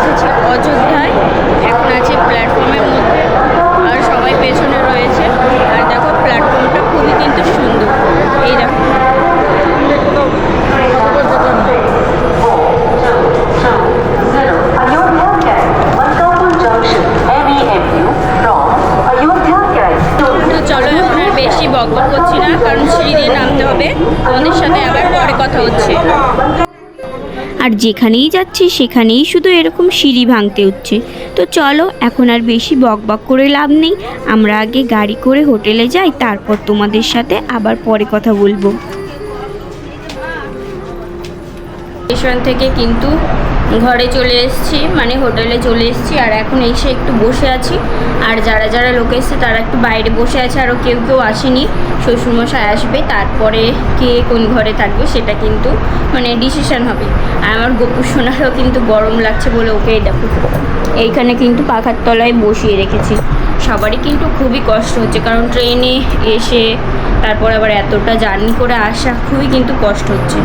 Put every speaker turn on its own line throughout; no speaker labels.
এসেছি অযোধ্যায় এখন আছে প্ল্যাটফর্মের মধ্যে। আর সবাই পেছনে রয়েছে। আর দেখো, প্ল্যাটফর্মটা খুবই কিন্তু সুন্দর। এই দেখো
Ayodhya Camp, Mankapur Junction, MEMU from Ayodhya Camp to
তো চলো এখন আর বেশি বকবক করছি না কারণ সিঁড়ি দিয়ে নামতে হবে তোমাদের সাথে আবার পরে কথা হচ্ছে আর যেখানেই যাচ্ছে সেখানেই শুধু এরকম সিঁড়ি ভাঙতে হচ্ছে। তো চলো, এখন আর বেশি বক বক করে লাভ নেই। আমরা আগে গাড়ি করে হোটেলে যাই, তারপর তোমাদের সাথে আবার পরে কথা বলব। স্টেশন থেকে কিন্তু ঘরে চলে এসেছি মানে হোটেলে চলে এসেছি আর এখন এসে একটু বসে আছি। আর যারা যারা লোক এসছে তারা একটু বাইরে বসে আছে, আরও কেউ কেউ আসেনি। শ্বশুরমশাই আসবে, তারপরে কে কোন ঘরে থাকবে সেটা কিন্তু মানে ডিসিশন হবে। আর আমার গোপুর সোনারও কিন্তু গরম লাগছে বলে ওকে দেখো। এইখানে কিন্তু পাখার তলায় বসিয়ে রেখেছি। সবারই কিন্তু খুবই কষ্ট হচ্ছে, কারণ ট্রেনে এসে তারপর আবার এতটা জার্নি করে আসা খুবই কিন্তু কষ্ট হচ্ছে।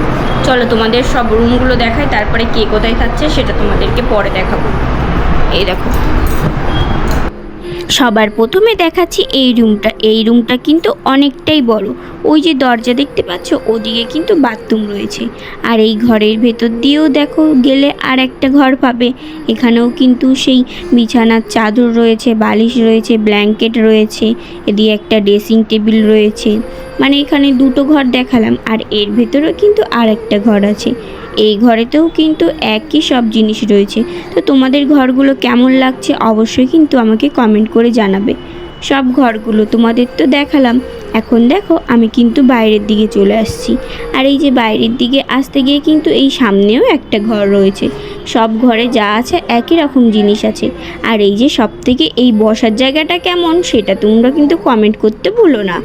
চলো তোমাদের সব রুমগুলো দেখায় তারপরে কে কোথায় থাকছে সেটা তোমাদেরকে পরে দেখাবো। এই দেখো। সবার প্রথমে দেখাচ্ছি এই রুমটা। এই রুমটা কিন্তু অনেকটাই বড়। ওই যে দরজা দেখতে পাচ্ছ, ওদিকে কিন্তু বাথরুম রয়েছে। আর এই ঘরের ভেতর দিয়েও দেখো গেলে আর একটা ঘর পাবে। এখানেও কিন্তু সেই বিছানার চাদর রয়েছে, বালিশ রয়েছে, ব্ল্যাঙ্কেট রয়েছে, এদিকে একটা ড্রেসিং টেবিল রয়েছে। মানে এখানে দুটো ঘর দেখালাম, আর এর ভেতরেও কিন্তু আর একটা ঘর আছে। এই ঘরেতেও কিন্তু একই সব জিনিস রয়েছে। তো তোমাদের ঘরগুলো কেমন লাগছে অবশ্যই কিন্তু আমাকে কমেন্ট করে জানাবে। সব ঘরগুলো তোমাদের তো দেখালাম। এখন দেখো আমি কিন্তু বাইরের দিকে চলে আসছি। আর এই যে বাইরের দিকে আসতে গিয়ে কিন্তু এই সামনেও একটা ঘর রয়েছে। সব ঘরে যা আছে একই রকম জিনিস আছে। আর এই যে সব থেকে এই বসার জায়গাটা কেমন সেটা তোমরা কিন্তু কমেন্ট করতে ভুলো না।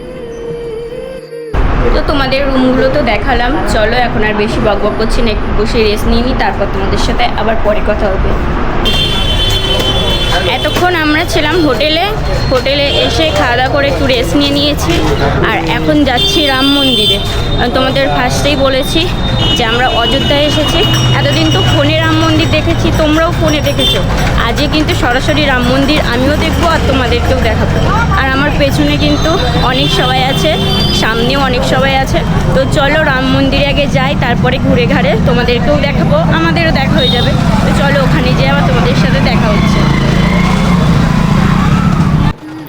তো তোমাদের রুমগুলো তো দেখালাম। চলো, এখন আর বেশি বক বক করছি না, একটু বসে রেস্ট নিয়ে নিই তারপর তোমাদের সাথে আবার পরে কথা হবে। এতক্ষণ আমরা ছিলাম হোটেলে। হোটেলে এসে খাওয়া দাওয়া করে একটু রেস্ট নিয়ে নিয়েছি। আর এখন যাচ্ছি রাম মন্দিরে। তোমাদের ফার্স্টেই বলেছি যে আমরা অযোধ্যায় এসেছি। এতদিন তো ফোনে রাম মন্দির দেখেছি, তোমরাও ফোনে দেখেছ। আজকে কিন্তু সরাসরি রাম মন্দির, আমিও দেখব আর তোমাদেরকেও দেখাবো। আর আমার পেছনে কিন্তু অনেক সবাই আছে। সামনেও অনেক সবাই আছে। তো চলো রাম মন্দিরে আগে যাই, তারপরে ঘুরে ঘাড়ে তোমাদেরকেও দেখাবো। আমাদেরও দেখা হয়ে যাবে। তো চলো ওখানে যেয়ে আবার তোমাদের সাথে দেখা হচ্ছে।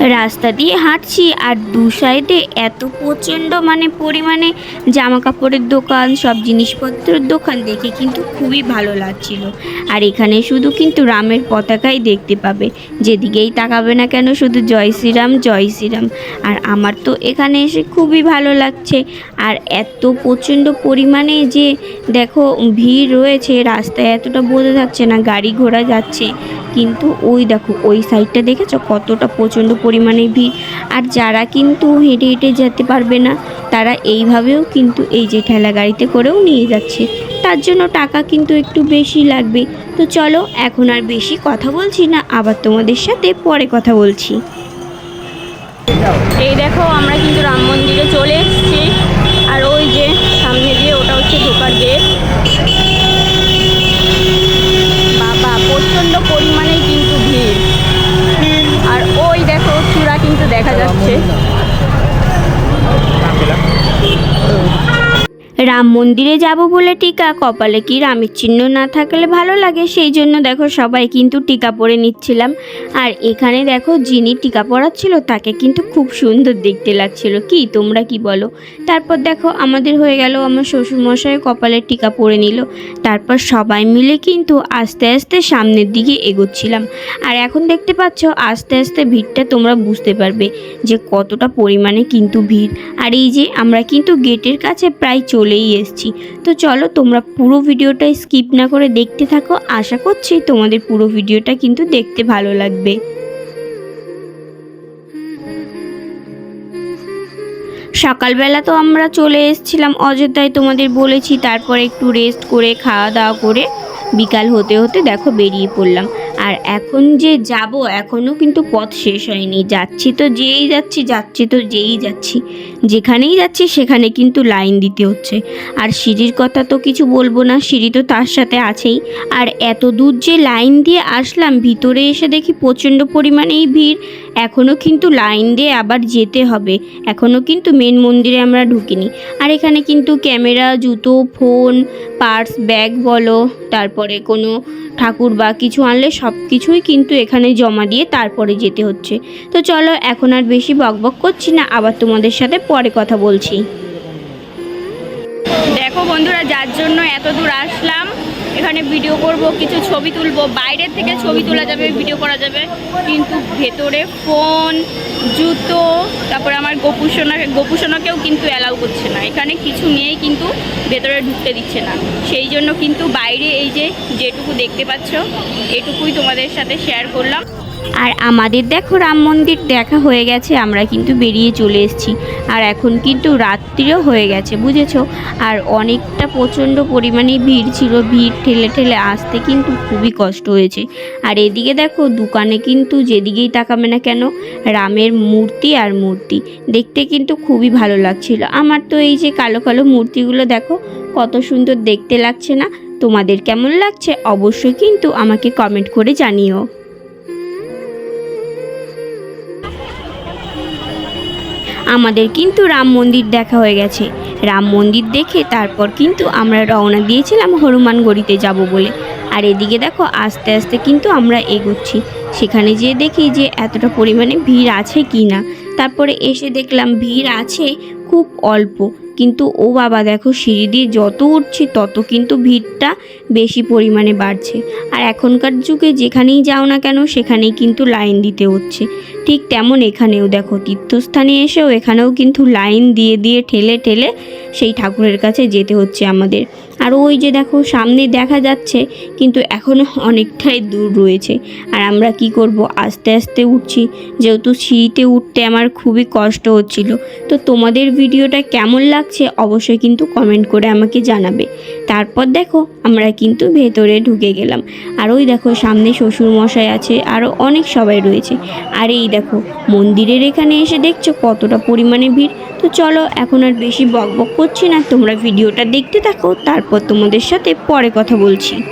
রাস্তা দিয়ে হাঁটছি আর দু সাইডে এত প্রচণ্ড মানে পরিমাণে জামা কাপড়ের দোকান, সব জিনিসপত্রের দোকান দেখে কিন্তু খুবই ভালো লাগছিল। আর এখানে শুধু কিন্তু রামের পতাকাই দেখতে পাবে। যেদিকেই তাকাবে না কেন শুধু জয় শ্রীরাম জয় শ্রীরাম। আর আমার তো এখানে এসে খুবই ভালো লাগছে। আর এত প্রচণ্ড পরিমাণে যে দেখো ভিড় রয়েছে, রাস্তায় এতটা বোঝা যাচ্ছে না, গাড়ি ঘোড়া যাচ্ছে। কিন্তু ওই দেখো, ওই সাইডটা দেখেছ? কতটা প্রচণ্ড পরিমাণে ভিড়। আর যারা কিন্তু হেঁটে হেঁটে যেতে পারবে না, তারা এইভাবেও কিন্তু এই যে ঠেলা গাড়িতে করেও নিয়ে যাচ্ছে। তার জন্য টাকা কিন্তু একটু বেশি লাগবে। তো চলো, এখন আর বেশি কথা বলছি না, আবার তোমাদের সাথে পরে কথা বলছি। এই দেখো, আমরা কিন্তু রাম মন্দিরে চলে এসেছি। আর ওই যে সামনে দিয়ে ওটা হচ্ছে ঢোকার গেট বাবা প্রচণ্ড পরিমাণে কিন্তু ভিড় আর ওই দেখো চূড়া কিন্তু দেখা রাম মন্দিরে যাব বলে টিকা, কপালে কি রামের চিহ্ন না থাকলে ভালো লাগে? সেই জন্য দেখো সবাই কিন্তু টিকা পরে নিচ্ছিলাম। আর এখানে দেখো যিনি টিকা পরাচ্ছিল, তাকে কিন্তু খুব সুন্দর দেখতে লাগছিল। কি, তোমরা কি বলো? তারপর দেখো আমাদের হয়ে গেল আমার শ্বশুরমশাই কপালে টিকা পরে নিল। তারপর সবাই মিলে কিন্তু আস্তে আস্তে সামনের দিকে এগোচ্ছিলাম। আর এখন দেখতে পাচ্ছ, আস্তে আস্তে ভিড়টা তোমরা বুঝতে পারবে যে কতটা পরিমাণে কিন্তু ভিড়। আর এই যে আমরা কিন্তু গেটের কাছে প্রায় চলেই এসছি। তো চলো তোমরা পুরো ভিডিওটা স্কিপ না করে দেখতে থাকো। আশা করছি তোমাদের পুরো ভিডিওটা কিন্তু দেখতে ভালো লাগবে। সকালবেলা তো আমরা চলে এসেছিলাম, অযোধ্যায় তোমাদের বলেছি, তারপর একটু রেস্ট করে খাওয়া দাওয়া করে। বিকাল হতে হতে দেখো বেরিয়ে পড়লাম। আর এখন যে যাব এখনও কিন্তু পথ শেষ হয়নি। যাচ্ছি তো যেই যাচ্ছি যাচ্ছি তো যেই যাচ্ছি। যেখানেই যাচ্ছি, সেখানে কিন্তু লাইন দিতে হচ্ছে। আর সিঁড়ির কথা তো কিছু বলব না, সিঁড়ি তো তার সাথে আছেই। আর এত দূর যে লাইন দিয়ে আসলাম, ভিতরে এসে দেখি প্রচণ্ড পরিমাণেই ভিড়। এখনও কিন্তু লাইন দিয়ে আবার যেতে হবে। এখনও কিন্তু মেন মন্দিরে আমরা ঢুকিনি। আর এখানে কিন্তু ক্যামেরা, জুতো, ফোন, পার্স, ব্যাগ বলো, তারপরে কোনো ঠাকুর বা কিছু আনলে সব কিছুই কিন্তু এখানে জমা দিয়ে তারপরে যেতে হচ্ছে। তো চলো, এখন আর বেশি বকবক করছি না, আবার তোমাদের সাথে পরে কথা বলছি। দেখো বন্ধুরা, যার জন্য এত দূর আসলাম, এখানে ভিডিও করব, কিছু ছবি তুলব। বাইরের থেকে ছবি তোলা যাবে ভিডিও করা যাবে। কিন্তু ভেতরে ফোন জুতো, তারপরে আমার গোপুসোনা গোপুসোনাকেও কিন্তু অ্যালাউ করছে না। এখানে কিছু নিয়েই কিন্তু ভেতরে ঢুকতে দিচ্ছে না। সেই জন্য কিন্তু বাইরে এই যে যেটুকু দেখতে পাচ্ছ, এটুকুই তোমাদের সাথে শেয়ার করলাম। আর আমাদের দেখো রাম মন্দির দেখা হয়ে গেছে, আমরা কিন্তু বেরিয়ে চলে এসেছি। আর এখন কিন্তু রাত্রিও হয়ে গেছে, বুঝেছ? আর অনেকটা প্রচণ্ড পরিমাণে ভিড় ছিল, ভিড় ঠেলে ঠেলে আসতে কিন্তু খুবই কষ্ট হয়েছে। আর এদিকে দেখো দোকানে কিন্তু যেদিকেই তাকাবে না কেন, রামের মূর্তি আর মূর্তি। দেখতে কিন্তু খুবই ভালো লাগছিল। আমার তো এই যে কালো কালো মূর্তিগুলো দেখো, কত সুন্দর দেখতে লাগছে না। তোমাদের কেমন লাগছে? অবশ্যই কিন্তু আমাকে কমেন্ট করে জানিও। আমাদের কিন্তু রাম মন্দির দেখা হয়ে গেছে। রাম মন্দির দেখে তারপর কিন্তু আমরা রওনা দিয়েছিলাম হনুমানগড়িতে যাব বলে। আর এদিকে দেখো আস্তে আস্তে কিন্তু আমরা এগোচ্ছি। সেখানে যেয়ে দেখি যে এতটা পরিমাণে ভিড় আছে কি না তারপরে এসে দেখলাম ভিড় আছে খুব অল্প। কিন্তু ও বাবা দেখো সিঁড়ি দিয়ে যত উঠছে তত কিন্তু ভিড়টা বেশি পরিমাণে বাড়ছে। আর এখনকার যুগে যেখানেই যাও না কেন সেখানেই কিন্তু লাইন দিতে হচ্ছে। ঠিক তেমন এখানেও দেখো, তীর্থস্থানে এসেও এখানেও কিন্তু লাইন দিয়ে দিয়ে ঠেলে ঠেলে সেই ঠাকুরের কাছে যেতে হচ্ছে আমাদের। আর ওই যে দেখো, সামনে দেখা যাচ্ছে, কিন্তু এখনও অনেকটাই দূর রয়েছে। আর আমরা কি করব? আস্তে আস্তে উঠছি। যেহেতু সিঁড়িতে উঠতে আমার খুবই কষ্ট হচ্ছিল। তো তোমাদের ভিডিওটা কেমন লাগছে অবশ্যই কিন্তু কমেন্ট করে আমাকে জানাবে। তারপর দেখো, আমরা কিন্তু ভেতরে ঢুকে গেলাম। আর ওই দেখো, সামনে শ্বশুর মশাই আছে আরও অনেক সবাই রয়েছে। আর এই দেখো, মন্দিরের এখানে এসে দেখছ কতটা পরিমাণে ভিড়। তো চলো, এখন আর বেশি বকবক করছি না। তোমরা ভিডিওটা দেখতে থাকো, তারপর তোমাদের সাথে পরে কথা বলছি।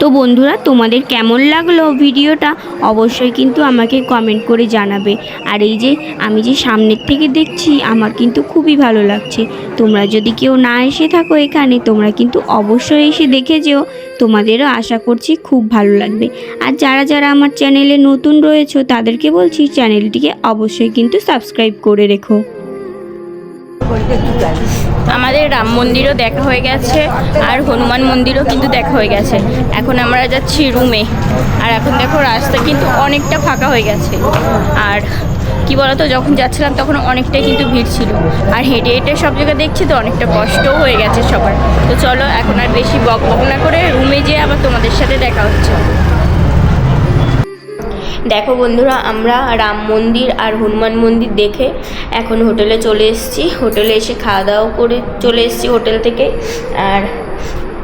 তো বন্ধুরা, তোমাদের কেমন লাগল ভিডিওটা? অবশ্যই কিন্তু আমাকে কমেন্ট করে জানাবে। আর এই যে আমি যে সামনের থেকে দেখছি, আমার কিন্তু খুবই ভালো লাগছে। তোমরা যদি কেউ না এসে থাকো এখানে, তোমরা কিন্তু অবশ্যই এসে দেখে যেও। তোমাদেরও আশা করছি খুব ভালো লাগবে। আর যারা যারা আমার চ্যানেলে নতুন রয়েছে, তাদেরকে বলছি চ্যানেলটিকে অবশ্যই কিন্তু সাবস্ক্রাইব করে রেখো। আমাদের রাম মন্দিরও দেখা হয়ে গেছে, আর হনুমান মন্দিরও কিন্তু দেখা হয়ে গেছে। এখন আমরা যাচ্ছি রুমে। আর এখন দেখো রাস্তা কিন্তু অনেকটা ফাঁকা হয়ে গেছে। আর কি বলতো, যখন যাচ্ছিলাম তখন অনেকটাই কিন্তু ভিড় ছিল। আর হেঁটে হেঁটে সব জায়গায় দেখছি তো অনেকটা কষ্টও হয়ে গেছে সবার। তো চলো, এখন আর বেশি বক বক না করে রুমে যেয়ে আবার তোমাদের সাথে দেখা হচ্ছে। দেখো বন্ধুরা, আমরা রাম মন্দির আর হনুমান মন্দির দেখে এখন হোটেলে চলে এসেছি। হোটেলে এসে খাওয়া দাওয়া করে চলে এসেছি হোটেল থেকে। আর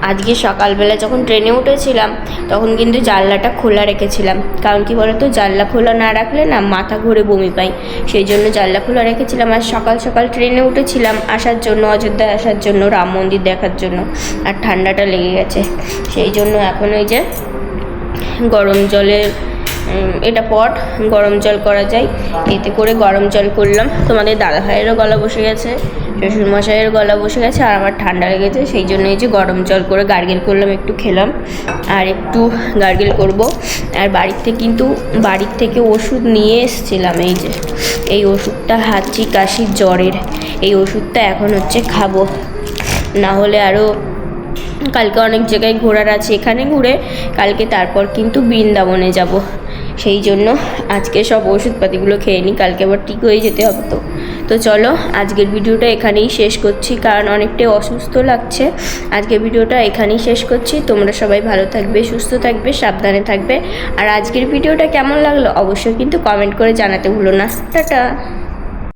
আজকে সকালবেলা যখন ট্রেনে উঠেছিলাম, তখন কিন্তু জানলাটা খোলা রেখেছিলাম। কারণ কি বলতো, জানলা খোলা না রাখলে না মাথা ঘুরে বমি পাই। সেই জন্য জানলা খোলা রেখেছিলাম আর সকাল সকাল ট্রেনে উঠেছিলাম আসার জন্য, অযোধ্যায় আসার জন্য, রাম মন্দির দেখার জন্য। আর ঠান্ডাটা লেগে গেছে। সেই জন্য এখন ওই যে গরম জলের এটা পট, গরম জল করা যায়। এতে করে গরম জল করলাম। তোমাদের দাদা ভাইয়েরও গলা বসে গেছে শ্বশুরমশাইয়ের গলা বসে গেছে, আর আমার ঠান্ডা লেগেছে। সেই জন্য এই যে গরম জল করে গার্গেল করলাম, একটু খেলাম, আর একটু গার্গেল করব। আর বাড়িতে কিন্তু, বাড়ির থেকে ওষুধ নিয়ে এসেছিলাম, এই যে। এই ওষুধটা হাঁচি কাশি জ্বরের। এই ওষুধটা এখন হচ্ছে খাব। না হলে আরও কালকে অনেক জায়গায় ঘোরার আছে, এখানে ঘুরে কালকে তারপর কিন্তু বৃন্দাবনে যাব। সেই জন্য আজকে সব ওষুধপাতিগুলো খেয়ে নিই। কালকে আবার ঠিক হয়ে যেতে হবে তো। তো চলো, আজকের ভিডিওটা এখানেই শেষ করছি, কারণ অনেকটাই অসুস্থ লাগছে। আজকের ভিডিওটা এখানেই শেষ করছি। তোমরা সবাই ভালো থাকবে, সুস্থ থাকবে, সাবধানে থাকবে। আর আজকের ভিডিওটা কেমন লাগল অবশ্যই কিন্তু কমেন্ট করে জানাতে ভুলো না। টাটা!